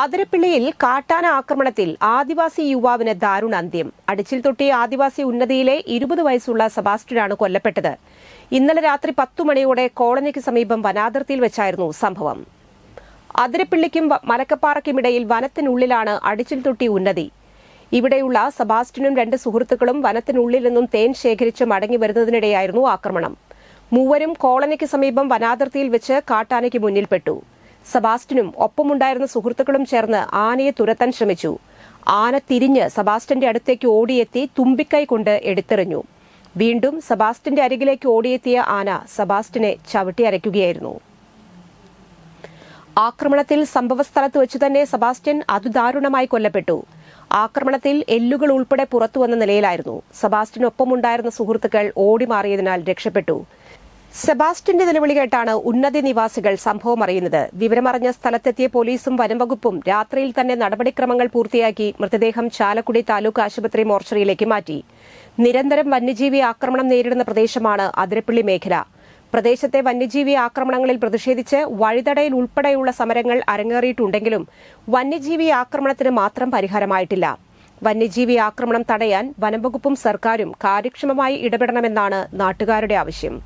അതിരപ്പിള്ളിയിൽ കാട്ടാന ആക്രമണത്തിൽ ആദിവാസി യുവാവിന് ദാരുണ അന്ത്യം. അടിച്ചിൽ തൊട്ടി ആദിവാസി ഉന്നതിയിലെ ഇരുപത് വയസ്സുള്ള സെബാസ്റ്റ്യനാണ് കൊല്ലപ്പെട്ടത്. ഇന്നലെ രാത്രി പത്തു മണിയോടെ കോളനിക്ക് സമീപം വനാതിർത്തിയിൽ വെച്ചായിരുന്നു സംഭവം. അതിരപ്പിള്ളിക്കും മലക്കപ്പാറയ്ക്കുമിടയിൽ വനത്തിനുള്ളിലാണ് അടിച്ചിൽ തൊട്ടി ഉന്നതി. ഇവിടെയുള്ള സെബാസ്റ്റ്യനും രണ്ട് സുഹൃത്തുക്കളും വനത്തിനുള്ളിൽ നിന്നും തേൻ ശേഖരിച്ച് മടങ്ങി വരുന്നതിനിടെയായിരുന്നു ആക്രമണം. മൂവരും കോളനിക്ക് സമീപം വനാതിർത്തിയിൽ വെച്ച് കാട്ടാനയ്ക്ക് മുന്നിൽപ്പെട്ടു. സെബാസ്റ്റ്യനും ഒപ്പമുണ്ടായിരുന്ന സുഹൃത്തുക്കളും ചേർന്ന് ആനയെ തുരത്താൻ ശ്രമിച്ചു. ആന തിരിഞ്ഞ് സബാസ്റ്റന്റെ അടുത്തേക്ക് ഓടിയെത്തി തുമ്പിക്കൈ കൊണ്ട് എടുത്തെറിഞ്ഞു. വീണ്ടും സബാസ്റ്റന്റെ അരികിലേക്ക് ഓടിയെത്തിയ ആന സബാസ്റ്റിനെ ചവിട്ടി അരയ്ക്കുകയായിരുന്നു. ആക്രമണത്തിൽ സംഭവസ്ഥലത്ത് വെച്ച് തന്നെ സബാസ്റ്റ്യൻ അതിദാരുണമായി കൊല്ലപ്പെട്ടു. ആക്രമണത്തിൽ എല്ലുകൾ ഉൾപ്പെടെ പുറത്തുവന്ന നിലയിലായിരുന്നു. സബാസ്റ്റിനൊപ്പമുണ്ടായിരുന്ന സുഹൃത്തുക്കൾ ഓടിമാറിയതിനാൽ രക്ഷപ്പെട്ടു. സെബാസ്റ്റ്യന്റെ നിലവിളി കേട്ടാണ് ഉന്നതി നിവാസികൾ സംഭവം അറിയുന്നത്. വിവരമറിഞ്ഞ സ്ഥലത്തെത്തിയ പോലീസും വനംവകുപ്പും രാത്രിയിൽ തന്നെ നടപടിക്രമങ്ങൾ പൂർത്തിയാക്കി മൃതദേഹം ചാലക്കുടി താലൂക്ക് ആശുപത്രി മോർച്ചറിയിലേക്ക് മാറ്റി. നിരന്തരം വന്യജീവി ആക്രമണം നേരിടുന്ന പ്രദേശമാണ് അതിരപ്പള്ളി മേഖല. പ്രദേശത്തെ വന്യജീവി ആക്രമണങ്ങളിൽ പ്രതിഷേധിച്ച് വഴിതടയിൽ ഉൾപ്പെടെയുള്ള സമരങ്ങൾ അരങ്ങേറിയിട്ടുണ്ടെങ്കിലും വന്യജീവി ആക്രമണത്തിന് മാത്രം പരിഹാരമായിട്ടില്ല. വന്യജീവി ആക്രമണം തടയാൻ വനംവകുപ്പും സർക്കാരും കാര്യക്ഷമമായി ഇടപെടണമെന്നാണ് നാട്ടുകാരുടെ ആവശ്യം.